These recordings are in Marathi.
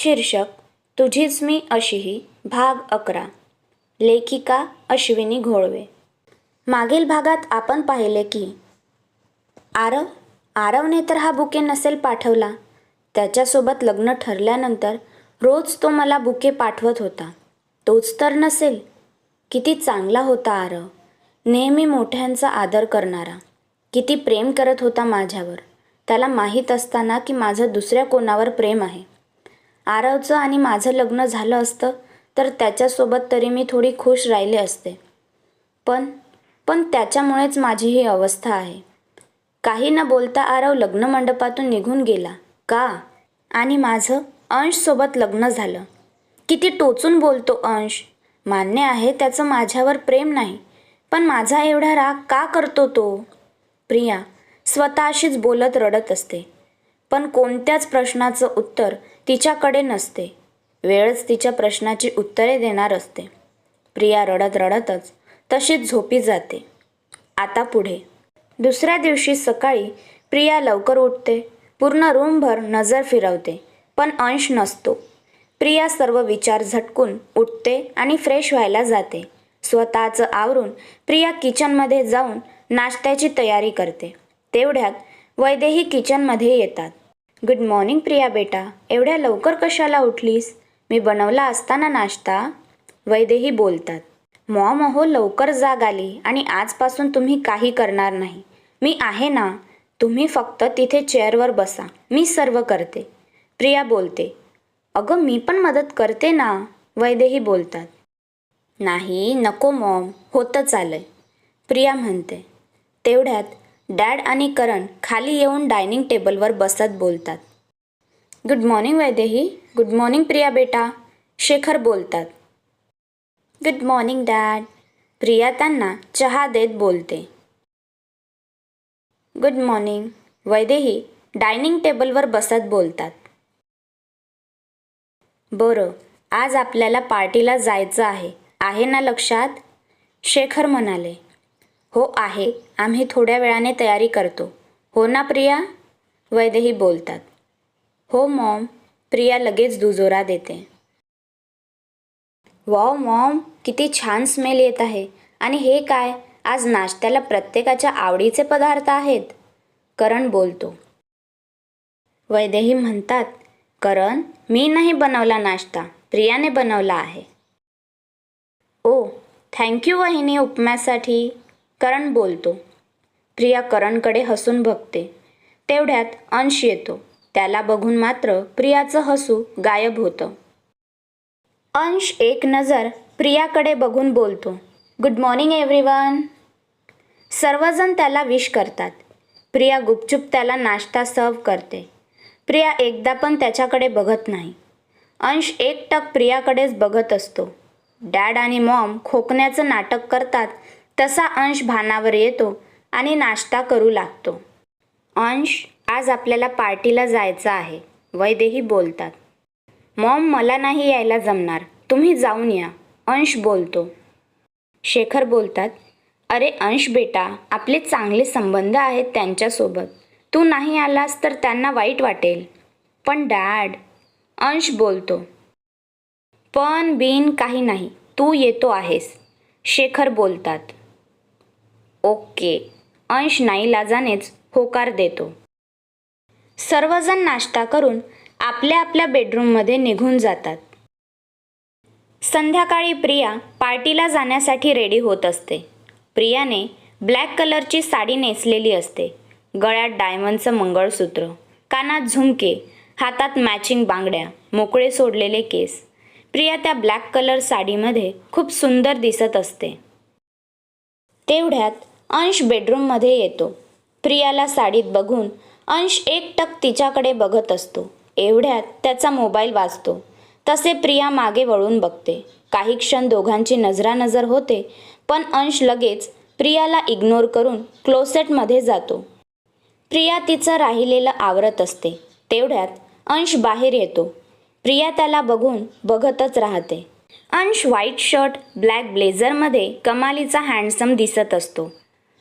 शीर्षक तुझीच मी अशीही भाग अकरा. लेखिका अश्विनी घोळवे. मागील भागात आपण पाहिले की आरव आरवने तर हा बुके नसेल पाठवला. त्याच्यासोबत लग्न ठरल्यानंतर रोज तो मला बुके पाठवत होता. तोच तर नसेल. किती चांगला होता आरव. नेहमी मोठ्यांचा आदर करणारा. किती प्रेम करत होता माझ्यावर. त्याला माहीत असताना की माझं दुसऱ्या कोणावर प्रेम आहे. आरवचं आणि माझं लग्न झालं असतं तर त्याच्यासोबत तरी मी थोडी खुश राहिले असते. पण पण त्याच्यामुळेच माझी ही अवस्था आहे. काही न बोलता आरव लग्न मंडपातून निघून गेला. का? आणि माझं अंशसोबत लग्न झालं. किती टोचून बोलतो अंश. मान्य आहे त्याचं माझ्यावर प्रेम नाही पण माझा एवढा राग का करतो तो? प्रिया स्वतःशीच बोलत रडत असते. पण कोणत्याच प्रश्नाचं उत्तर तिच्याकडे नसते. वेळच तिच्या प्रश्नाची उत्तरे देणार असते. प्रिया रडत रडतच तशीच झोपी जाते. आता पुढे. दुसऱ्या दिवशी सकाळी प्रिया लवकर उठते. पूर्ण रूमभर नजर फिरवते पण अंश नसतो. प्रिया सर्व विचार झटकून उठते आणि फ्रेश व्हायला जाते. स्वतःचं आवरून प्रिया किचनमध्ये जाऊन नाश्त्याची तयारी करते. तेवढ्यात वैदेही किचनमध्ये येतात. गुड मॉर्निंग प्रिया बेटा. एवढ्या लवकर कशाला उठलीस? मी बनवला असताना नाश्ता? वैदेही बोलतात. मॉम अहो लवकर जाग आली आणि आजपासून तुम्ही काही करणार नाही. मी आहे ना? तुम्ही फक्त तिथे चेअरवर बसा. मी सर्व करते. प्रिया बोलते. अगं मी पण मदत करते ना? वैदेही बोलतात. नाही नको मॉम. होतं आहे प्रिया म्हणते. तेवढ्यात डॅड आणि करण खाली येऊन डायनिंग टेबलवर बसत बोलतात. Good morning Vaidehi. Good morning Priya बेटा शेखर बोलतात. गुड मॉर्निंग डॅड प्रिया त्यांना चहा देत बोलते. गुड मॉर्निंग वैदेही डायनिंग टेबलवर बसत बोलतात. बरं आज आपल्याला पार्टीला जायचं आहे. आहे ना लक्षात? शेखर म्हणाले. हो आहे. आम्ही थोड्या वेळाने तयारी करतो. हो ना प्रिया? वैद्यही बोलतात. हो मॉम. प्रिया लगेच दुजोरा देते. वॉव मॉम किती छान स्मेल येत आहे. आणि हे काय? आज नाश्त्याला प्रत्येकाच्या आवडीचे पदार्थ आहेत. करण बोलतो. वैदेही म्हणतात करण मी नाही बनवला नाश्ता. प्रियाने बनवला आहे. ओ थँक्यू वहिनी उपम्यासाठी. करण बोलतो. प्रिया करणकडे हसून बघते. तेवढ्यात अंश येतो. त्याला बघून मात्र प्रियाचं हसू गायब होतं. अंश एक नजर प्रियाकडे बघून बोलतो. Good morning everyone. सर्वजण त्याला विश करतात. प्रिया गुपचूप त्याला नाश्ता सर्व करते. प्रिया एकदा पण त्याच्याकडे बघत नाही. अंश एक टक प्रियाकडेच बघत असतो. डॅड आणि मॉम खोकण्याचं नाटक करतात तसा अंश भानावर येतो आणि नाश्ता करू लागतो. अंश आज आपल्याला पार्टीला जायचं आहे. वैदेही बोलतात. मॉम मला नाही यायला जमणार. तुम्ही जाऊन या. अंश बोलतो. शेखर बोलतात अरे अंश बेटा आपले चांगले संबंध आहेत त्यांच्यासोबत. तू नाही आलास तर त्यांना वाईट वाटेल. पण डॅड. अंश बोलतो पण बिन काही नाही. तू येतो आहेस. शेखर बोलतात ओके. अंश नाईलाजानेच होकार देतो. सर्वजण नाश्ता करून आपल्या आपल्या बेडरूममध्ये निघून जातात. संध्याकाळी प्रिया पार्टीला जाण्यासाठी रेडी होत असते. प्रियाने ब्लॅक कलरची साडी नेसलेली असते. गळ्यात डायमंडचं मंगळसूत्र कानात झुमके हातात मॅचिंग बांगड्या मोकळे सोडलेले केस. प्रिया त्या ब्लॅक कलर साडीमध्ये खूप सुंदर दिसत असते. तेवढ्यात अंश बेडरूममध्ये येतो. प्रियाला साडीत बघून अंश एक टक तिच्याकडे बघत असतो. एवढ्यात त्याचा मोबाईल वाजतो. तसे प्रिया मागे वळून बघते. काही क्षण दोघांची नजरानजर होते पण अंश लगेच प्रियाला इग्नोर करून क्लोसेटमध्ये जातो. प्रिया तिचं राहिलेलं आवरत असते. तेवढ्यात अंश बाहेर येतो. प्रिया त्याला बघून बघतच राहते. अंश व्हाईट शर्ट ब्लॅक ब्लेझरमध्ये कमालीचा हँडसम दिसत असतो.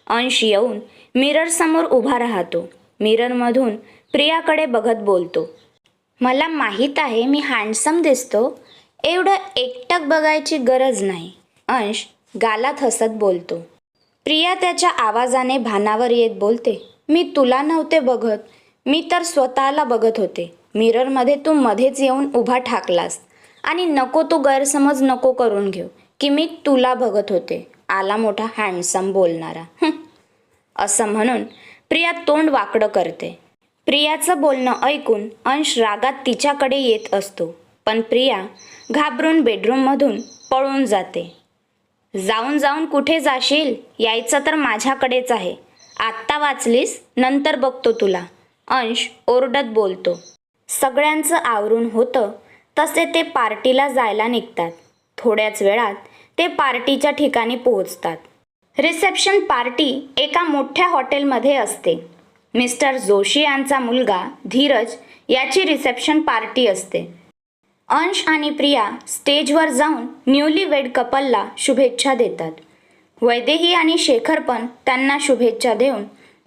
अंश येऊन मिररसमोर उभा राहतो. मिररमधून प्रियाकडे बघत बोलतो. मला माहीत आहे मी हँडसम दिसतो. एवढं एकटक बघायची गरज नाही. अंश गालात हसत बोलतो. प्रिया त्याच्या आवाजाने भानावर येत बोलते. मी तुला नव्हते बघत. मी तर स्वतःला बघत होते. मिररमध्ये तू मध्येच येऊन उभा ठाकलास. आणि नको तू गैरसमज नको करून घेऊ की मी तुला बघत होते. आला मोठा हँडसम बोलणारा. असं म्हणून प्रिया तोंड वाकडं करते. प्रियाचं बोलणं ऐकून अंश रागात तिच्याकडे येत असतो. पण प्रिया घाबरून बेडरूममधून पळून जाते. जाऊन जाऊन कुठे जाशील? यायचं तर माझ्याकडेच आहे. आत्ता वाचलीस? नंतर बघतो तुला. अंश ओरडत बोलतो. सगळ्यांचं आवरून होतं तसे ते पार्टीला जायला निघतात. थोड्याच वेळात ते पार्टीच्या ठिकाणी पोहोचतात. रिसेप्शन पार्टी एका मोठ्या हॉटेलमध्ये असते. मिस्टर जोशी यांचा मुलगा धीरज याची रिसेप्शन पार्टी असते. अंश आणि प्रिया स्टेजवर जाऊन न्यूली वेड कपलला शुभेच्छा देतात. वैदेही आणि शेखर पण त्यांना शुभेच्छा देऊन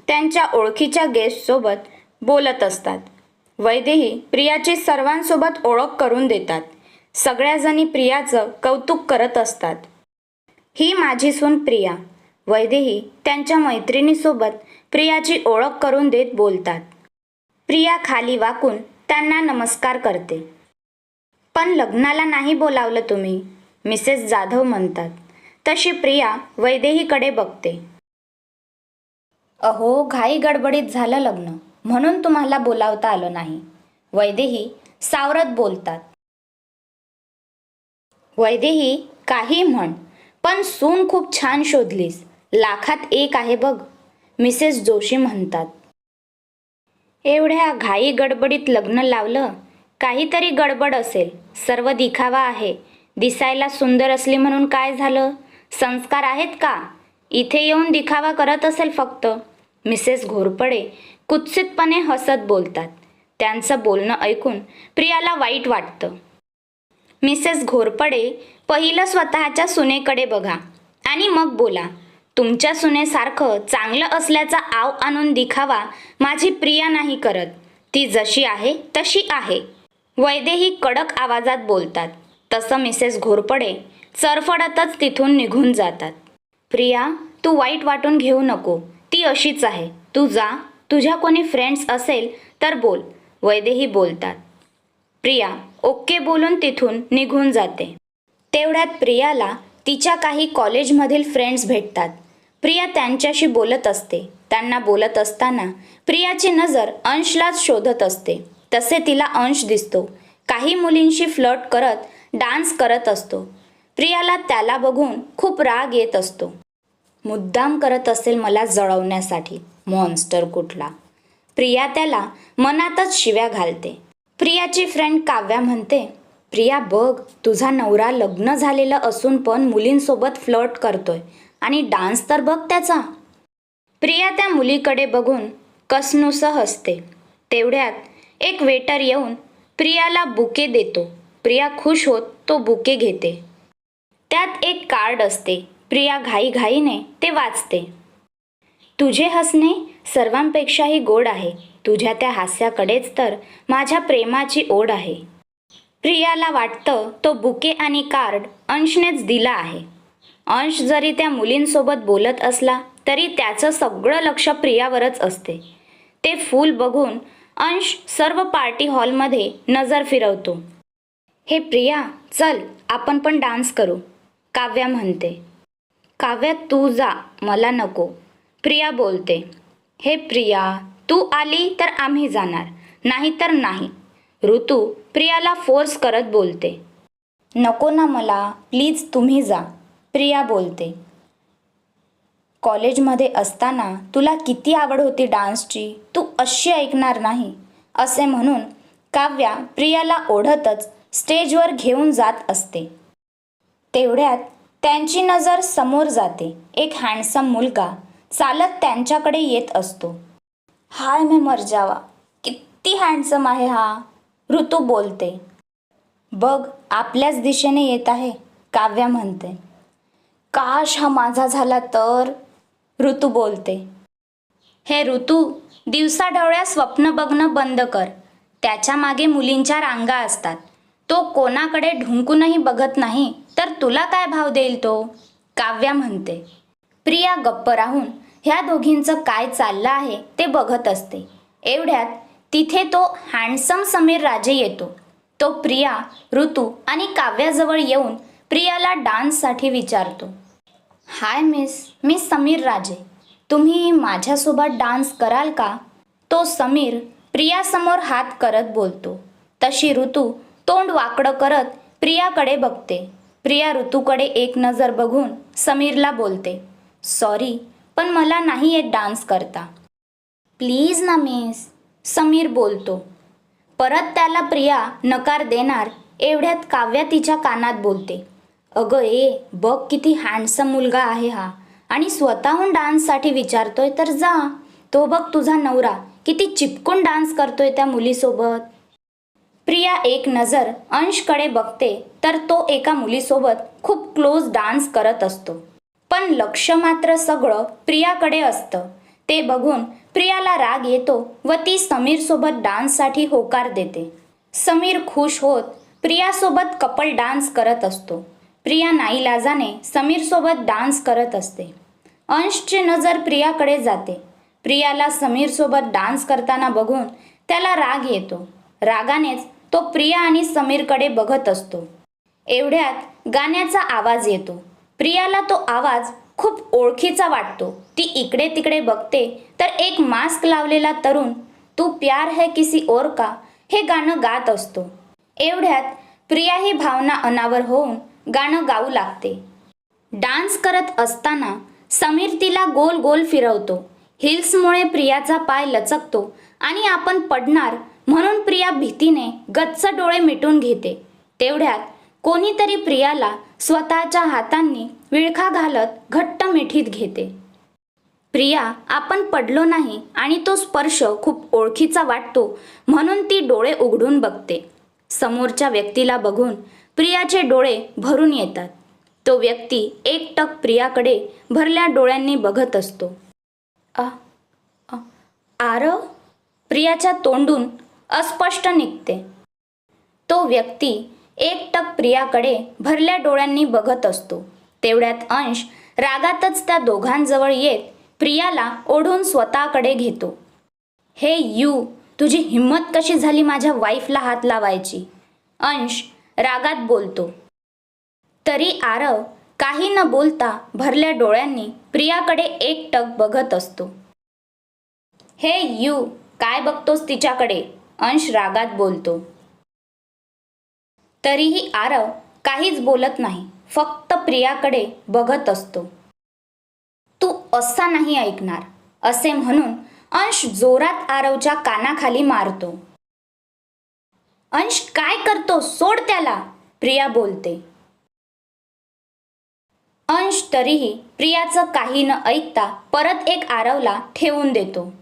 त्यांच्या ओळखीच्या गेस्टसोबत बोलत असतात. वैदेही प्रियाची सर्वांसोबत ओळख करून देतात. सगळ्याजणी प्रियाचं कौतुक करत असतात. ही माझी सून प्रिया. वैदेही त्यांच्या मैत्रिणीसोबत प्रियाची ओळख करून देत बोलतात. प्रिया खाली वाकून त्यांना नमस्कार करते. पण लग्नाला नाही बोलावलं तुम्ही? मिसेस जाधव म्हणतात. तशी प्रिया वैदेहीकडे बघते. अहो घाई गडबडीत झालं लग्न. म्हणून तुम्हाला बोलावता आलं नाही. वैदेही सावरत बोलतात. वैदेही काही म्हण पण सून खूप छान शोधलीस. लाखात एक आहे बघ. मिसेस जोशी म्हणतात. एवढ्या घाई गडबडीत लग्न लावलं? काहीतरी गडबड असेल. सर्व दिखावा आहे. दिसायला सुंदर असली म्हणून काय झालं? संस्कार आहेत का? इथे येऊन दिखावा करत असेल फक्त. मिसेस घोरपडे कुत्सितपणे हसत बोलतात. त्यांचं बोलणं ऐकून प्रियाला वाईट वाटतं. मिसेस घोरपडे पहिलं स्वतःच्या सुनेकडे बघा आणि मग बोला. तुमच्या सुनेसारखं चांगलं असल्याचा आव आणून दिखावा माझी प्रिया नाही करत. ती जशी आहे तशी आहे. वैदेही कडक आवाजात बोलतात. तसं मिसेस घोरपडे चरफडतच तिथून निघून जातात. प्रिया तू वाईट वाटून घेऊ नको. ती अशीच आहे. तू जा. तुझ्या कोणी फ्रेंड्स असेल तर बोल. वैदेही बोलतात. प्रिया ओके बोलून तिथून निघून जाते. तेवढ्यात प्रियाला तिच्या काही कॉलेजमधील फ्रेंड्स भेटतात. प्रिया त्यांच्याशी बोलत असते. त्यांना बोलत असताना प्रियाची नजर अंशलाच शोधत असते. तसे तिला अंश दिसतो. काही मुलींशी फ्लर्ट करत डान्स करत असतो. प्रियाला त्याला बघून खूप राग येत असतो. मुद्दाम करत असेल मला जळवण्यासाठी मॉन्स्टर कुठला? प्रिया त्याला मनातच शिव्या घालते. प्रियाची फ्रेंड काव्या म्हणते प्रिया बघ तुझा नवरा लग्न झालेलं असून पण मुलींसोबत फ्लर्ट करतोय आणि डान्स तर बघ त्याचा. प्रिया त्या मुलीकडे बघून कसनुस हसते. तेवढ्यात एक वेटर येऊन प्रियाला बुके देतो. प्रिया खुश होत तो बुके घेते. त्यात एक कार्ड असते. प्रिया घाईघाईने ते वाचते. तुझे हसणे सर्वांपेक्षाही गोड आहे. तुझ्या त्या हास्याकडेच तर माझ्या प्रेमाची ओढ आहे. प्रियाला वाटतं तो बुके आणि कार्ड अंशनेच दिला आहे. अंश जरी त्या मुलींसोबत बोलत असला तरी त्याचं सगळं लक्ष प्रियावरच असते. ते फूल बघून अंश सर्व पार्टी हॉलमध्ये नजर फिरवतो. हे प्रिया चल आपण पण डान्स करू काव्या म्हणते. काव्या तू जा मला नको प्रिया बोलते. हे प्रिया तू आली तर आम्ही जाणार नाही तर नाही. ऋतू प्रियाला फोर्स करत बोलते. नको ना मला प्लीज तुम्ही जा प्रिया बोलते. कॉलेजमध्ये असताना तुला किती आवड होती डान्सची तू अशी ऐकणार नाही. असे म्हणून काव्या प्रियाला ओढतच स्टेजवर घेऊन जात असते. तेवढ्यात त्यांची नजर समोर जाते एक हँडसम मुलगा चालत त्यांच्याकडे येत असतो. हाय मी मरजावा किती हँडसम आहे हा. ऋतू बोलते. बघ आपल्याच दिशेने येत आहे काव्या म्हणते. काश हा माझा झाला तर? ऋतू बोलते. हे ऋतू दिवसाढवळ्या स्वप्न बघणं बंद कर. त्याच्यामागे मुलींच्या रांगा असतात. तो कोणाकडे ढुंकूनही बघत नाही तर तुला काय भाव देईल तो? काव्या म्हणते. प्रिया गप्प राहून. ह्या दोघींचं काय चाललं आहे ते बघत असते. एवढ्यात तिथे तो हँडसम समीर राजे येतो. तो प्रिया ऋतू आणि काव्याजवळ येऊन प्रियाला डान्ससाठी विचारतो. हाय मिस मी समीर राजे. तुम्ही माझ्यासोबत डान्स कराल का? तो समीर प्रियासमोर हात करत बोलतो. तशी ऋतू तोंड वाकडं करत प्रियाकडे बघते. प्रिया ऋतूकडे एक नजर बघून समीरला बोलते. सॉरी पण मला नाही येत डान्स करता. प्लीज ना मिस समीर बोलतो. परत त्याला प्रिया नकार देणार एवढ्यात काव्या तिच्या कानात बोलते. अगं ए बघ किती हँडसम मुलगा आहे हा. आणि स्वतःहून डान्ससाठी विचारतोय तर जा. तो बघ तुझा नवरा किती चिपकून डान्स करतोय त्या मुलीसोबत. प्रिया एक नजर अंशकडे बघते तर तो एका मुलीसोबत खूप क्लोज डान्स करत असतो. पण लक्ष मात्र सगळं प्रियाकडे असतं. ते बघून प्रियाला राग येतो व ती समीरसोबत डान्ससाठी होकार देते. समीर खुश होत प्रियासोबत कपल डान्स करत असतो. प्रिया नाईलाजाने समीरसोबत डान्स करत असते. अंशची नजर प्रियाकडे जाते. प्रियाला समीरसोबत डान्स करताना बघून त्याला राग येतो. रागानेच तो प्रिया आणि समीरकडे बघत असतो. एवढ्यात गाण्याचा आवाज येतो. प्रियाला तो आवाज खूप ओळखीचा वाटतो. ती इकडे तिकडे बघते. तर एक मास्क लावलेला तरुण तू प्यार है किसी ओर का? हे गाणं गात असतो. एवढ्यात प्रिया ही भावना अनावर होऊन गाणं गाऊ लागते. डान्स करत असताना समीर तिला गोल गोल फिरवतो. हिल्समुळे प्रियाचा पाय लचकतो आणि आपण पडणार म्हणून प्रिया भीतीने गच्च डोळे मिटून घेते. तेवढ्यात कोणीतरी प्रियाला स्वतःच्या हातांनी विळखा घालत घट्ट मिठीत घेते. प्रिया आपण पडलो नाही आणि तो स्पर्श खूप ओळखीचा वाटतो म्हणून ती डोळे उघडून बघते. समोरच्या व्यक्तीला बघून प्रियाचे डोळे भरून येतात. तो व्यक्ती एकटक प्रियाकडे भरल्या डोळ्यांनी बघत असतो. आर? प्रियाच्या तोंडून अस्पष्ट निघते. तो व्यक्ती एकटक प्रियाकडे भरल्या डोळ्यांनी बघत असतो. तेवढ्यात अंश रागातच त्या दोघांजवळ येत प्रियाला ओढून स्वतःकडे घेतो. हे यू तुझी हिंमत कशी झाली माझ्या वाईफला हात लावायची? अंश रागात बोलतो. तरी आरव काही न बोलता भरल्या डोळ्यांनी प्रियाकडे एकटक बघत असतो. हे यू काय बघतोस तिच्याकडे? अंश रागात बोलतो. तरीही आरव काहीच बोलत नाही फक्त प्रियाकडे बघत असतो. तू असा नाही ऐकणार असे म्हणून अंश जोरात आरवच्या कानाखाली मारतो. अंश काय करतो? सोड त्याला प्रिया बोलते. अंश तरीही प्रियाचं काही न ऐकता परत एक आरवला ठेवून देतो.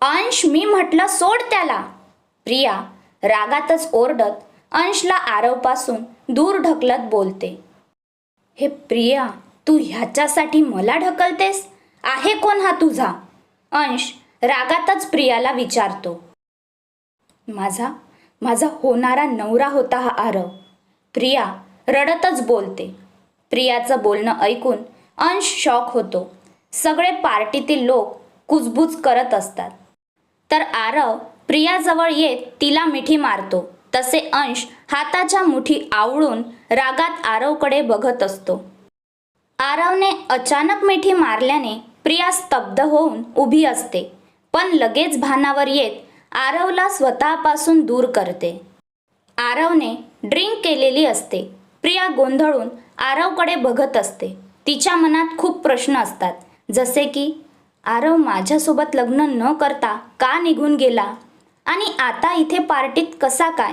अंश मी म्हटलं सोड त्याला प्रिया रागातच ओरडत अंशला आरवपासून दूर ढकलत बोलते. हे प्रिया तू ह्याच्यासाठी मला ढकलतेस? आहे कोण हा तुझा? अंश रागातच प्रियाला विचारतो. माझा माझा होणारा नवरा होता हा आरव. प्रिया रडतच बोलते. प्रियाचं बोलणं ऐकून अंश शॉक होतो. सगळे पार्टीतील लोक कुजबूज करत असतात. तर आरव प्रियाजवळ येत तिला मिठी मारतो. तसे अंश हाताच्या मुठी आवळून रागात आरवकडे बघत असतो. आरवने अचानक मिठी मारल्याने प्रिया स्तब्ध होऊन उभी असते. पण लगेच भानावर येत आरवला स्वतःपासून दूर करते. आरवने ड्रिंक केलेली असते. प्रिया गोंधळून आरवकडे बघत असते. तिच्या मनात खूप प्रश्न असतात. जसे की आरव माझ्यासोबत लग्न न करता का निघून गेला? आणि आता इथे पार्टीत कसा काय?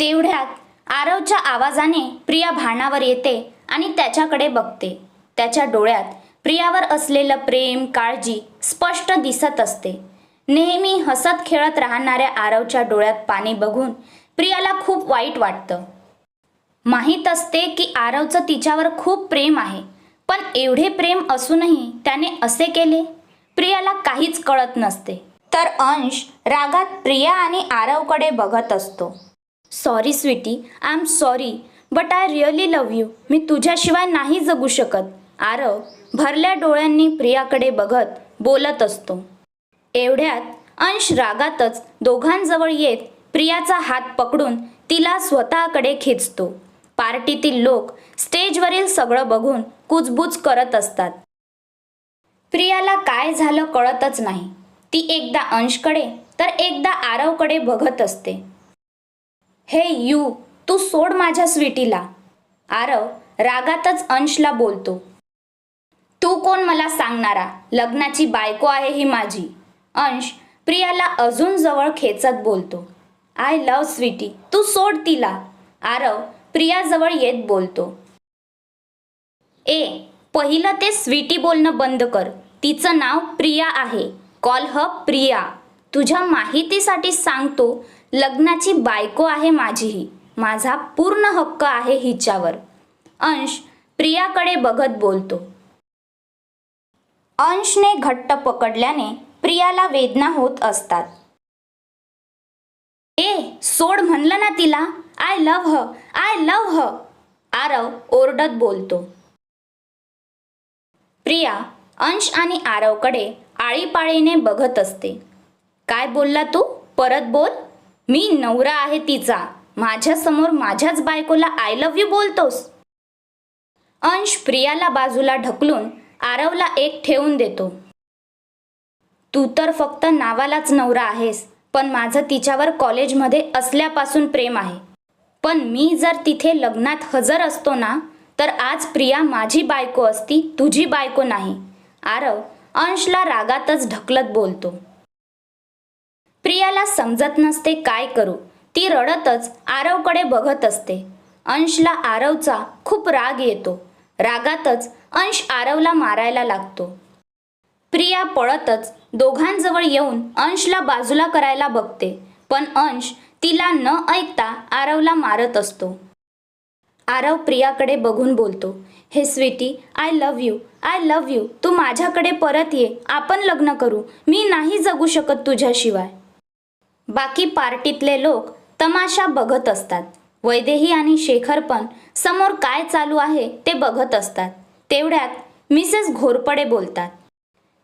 तेवढ्यात आरवच्या आवाजाने प्रिया भानावर येते आणि त्याच्याकडे बघते. त्याच्या डोळ्यात प्रियावर असलेलं प्रेम काळजी स्पष्ट दिसत असते. नेहमी हसत खेळत राहणाऱ्या आरवच्या डोळ्यात पाणी बघून प्रियाला खूप वाईट वाटतं. माहीत असते की आरवचं तिच्यावर खूप प्रेम आहे पण एवढे प्रेम असूनही त्याने असे केले? प्रियाला काहीच कळत नसते. तर अंश रागात प्रिया आणि आरवकडे बघत असतो. Sorry sweetie I am sorry but I really love you मी तुझ्याशिवाय नाही जगू शकत. आरव भरल्या डोळ्यांनी प्रियाकडे बघत बोलत असतो. एवढ्यात अंश रागातच दोघांजवळ येत प्रियाचा हात पकडून तिला स्वतःकडे खेचतो. पार्टीतील लोक स्टेजवरील सगळं बघून कुजबुज करत असतात. प्रियाला काय झालं कळतच नाही. ती एकदा अंशकडे तर एकदा आरवकडे बघत असते. हे यू तू सोड माझ्या स्वीटीला. आरव रागातच अंशला बोलतो. तू कोण मला सांगणारा? लग्नाची बायको आहे ही माझी. अंश प्रियाला अजून जवळ खेचत बोलतो. आय लव स्वीटी तू सोड तिला. आरव प्रियाजवळ येत बोलतो. ए पहिलं ते स्वीटी बोलणं बंद कर. तिचं नाव प्रिया आहे. कॉल ह प्रिया. तुझ्या माहितीसाठी सांगतो लग्नाची बायको आहे माझीही. माझा पूर्ण हक्क आहे हिच्यावर. अंश प्रियाकडे बघत बोलतो. अंशने घट्ट पकडल्याने प्रियाला वेदना होत असतात. ए सोड म्हणलं ना तिला. I love her I love her Aarav ओरडत बोलतो. प्रिया अंश आणि आरवकडे आळीपाळीने बघत असते. काय बोलला तू? परत बोल. मी नवरा आहे तिचा. माझ्यासमोर माझ्याच बायकोला आय लव्ह यू बोलतोस. अंश प्रियाला बाजूला ढकलून आरवला एक ठेवून देतो. तू तर फक्त नावालाच नवरा आहेस पण माझं तिच्यावर कॉलेजमध्ये असल्यापासून प्रेम आहे. पण मी जर तिथे लग्नात हजर असतो ना तर आज प्रिया माझी बायको असती तुझी बायको नाही. आरव अंशला रागातच ढकलत बोलतो. प्रियाला समजत नसते काय करू. ती रडतच आरवकडे बघत असते. अंशला आरवचा खूप राग येतो. रागातच अंश आरवला मारायला लागतो. प्रिया पळतच दोघांजवळ येऊन अंशला बाजूला करायला बघते. पण अंश तिला न ऐकता आरवला मारत असतो. आरव प्रियाकडे बघून बोलतो. Hey sweetie I love you I love you तू माझ्याकडे परत ये. आपण लग्न करू. मी नाही जगू शकत तुझ्याशिवाय. बाकी पार्टीतले लोक तमाशा बघत असतात. वैदेही आणि शेखर पण समोर काय चालू आहे ते बघत असतात. तेवढ्यात मिसेस घोरपडे बोलतात.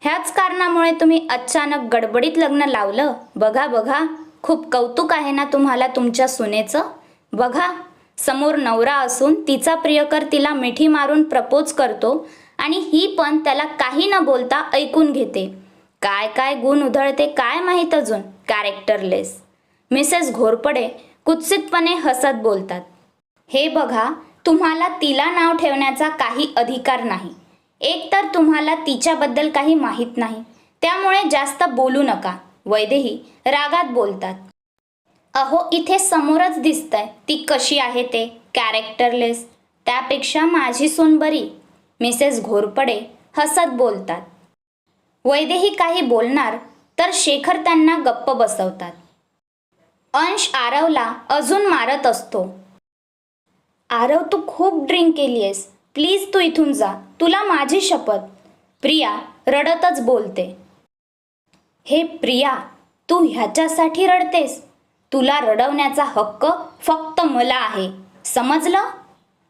ह्याच कारणामुळे तुम्ही अचानक गडबडीत लग्न लावलं? बघा बघा. खूप कौतुक आहे ना तुम्हाला तुमच्या सुनेचं? बघा समोर नवरा असून तिचा प्रियकर तिला मिठी मारून प्रपोज करतो आणि ही पण त्याला काही न बोलता ऐकून घेते. काय काय गुण उधळते काय माहीत अजून? कॅरेक्टरलेस मिसेस घोरपडे कुत्सितपणे हसत बोलतात. हे बघा तुम्हाला तिला नाव ठेवण्याचा काही अधिकार नाही. एक तर तुम्हाला तिच्याबद्दल काही माहीत नाही. त्यामुळे जास्त बोलू नका. वैदेही रागात बोलतात. अहो इथे समोरच दिसतंय. ती कशी आहे ते? कॅरेक्टरलेस त्यापेक्षा माझी सून बरी. मिसेस घोरपडे हसत बोलतात. वैदेही काही बोलणार तर शेखर त्यांना गप्प बसवतात. अंश आरवला अजून मारत असतो. आरव तू खूप ड्रिंक केली आहेस प्लीज तू इथून जा. तुला माझी शपथ. प्रिया रडतच बोलते. हे प्रिया तू ह्याच्यासाठी रडतेस? तुला रडवण्याचा हक्क फक्त मला आहे. समजलं?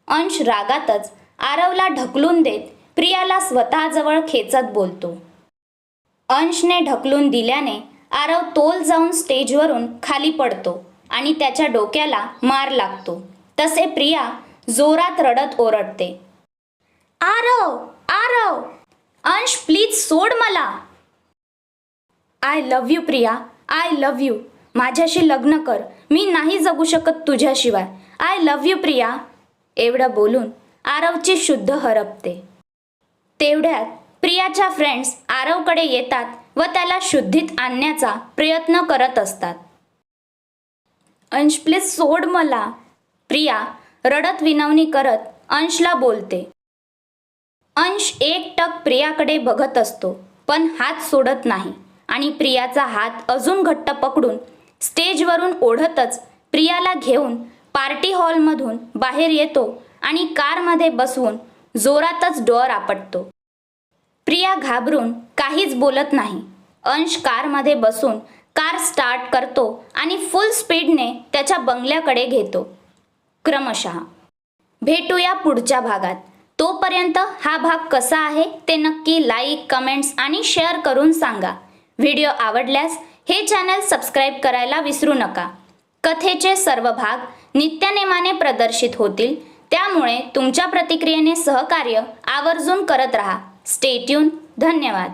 अंश रागातच आरवला ढकलून देत प्रियाला स्वतःजवळ खेचत बोलतो. अंशने ढकलून दिल्याने आरव तोल जाऊन स्टेजवरून खाली पडतो आणि त्याच्या डोक्याला मार लागतो. तसे प्रिया जोरात रडत ओरडते. आरव आरव! अंश प्लीज सोड मला! I love you Priya. I love you माझ्याशी लग्न कर. मी नाही जगू शकत तुझ्याशिवाय. I love you Priya. एवढं बोलून आरवची शुद्ध हरपते. तेवढ्यात प्रियाच्या फ्रेंड्स आरवकडे येतात व त्याला शुद्धीत आणण्याचा प्रयत्न करत असतात. अंश प्लीज सोड मला. प्रिया रडत विनवणी करत अंशला बोलते. अंश एक टक प्रियाकडे बघत असतो पण हात सोडत नाही आणि प्रियाचा हात अजून घट्ट पकडून स्टेजवरून ओढतच प्रियाला घेऊन पार्टी हॉलमधून बाहेर येतो आणि कारमध्ये बसवून जोरातच डोअर आपटतो. प्रिया घाबरून काहीच बोलत नाही. अंश कारमध्ये बसून कार स्टार्ट करतो आणि फुल स्पीडने त्याच्या बंगल्याकडे घेतो. क्रमशः भेटूया पुढच्या भागात. तोपर्यंत हा भाग कसा आहे ते नक्की लाईक कमेंट्स आणि शेअर करून सांगा. व्हिडिओ आवडल्यास हे चॅनल सबस्क्राईब करायला विसरू नका. कथेचे सर्व भाग नित्यनेमाने प्रदर्शित होतील. त्यामुळे तुमच्या प्रतिक्रियेने सहकार्य आवर्जून करत राहा. स्टेट्यून धन्यवाद.